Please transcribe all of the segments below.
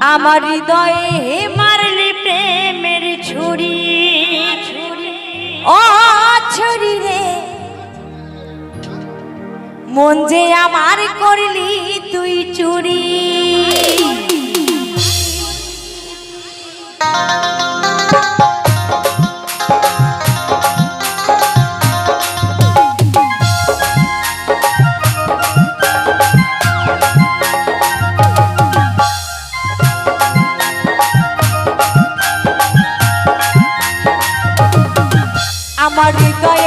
আমার হৃদয়ে হে মারলি প্রেমের ছুরি। ও ছুরি রে। মন যে আমার করলি তুই চুরি। பாடி கய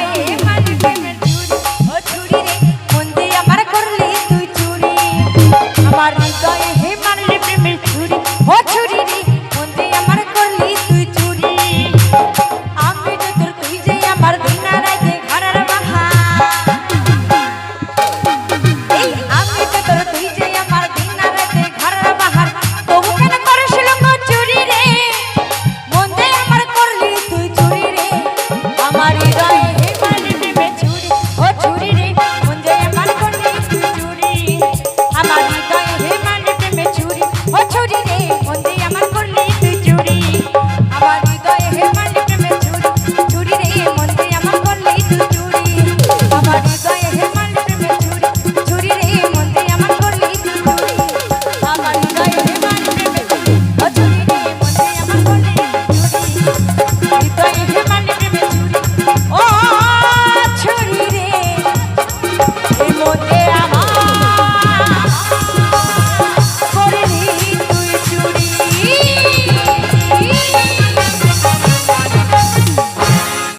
Bye. Bye. Bye-bye.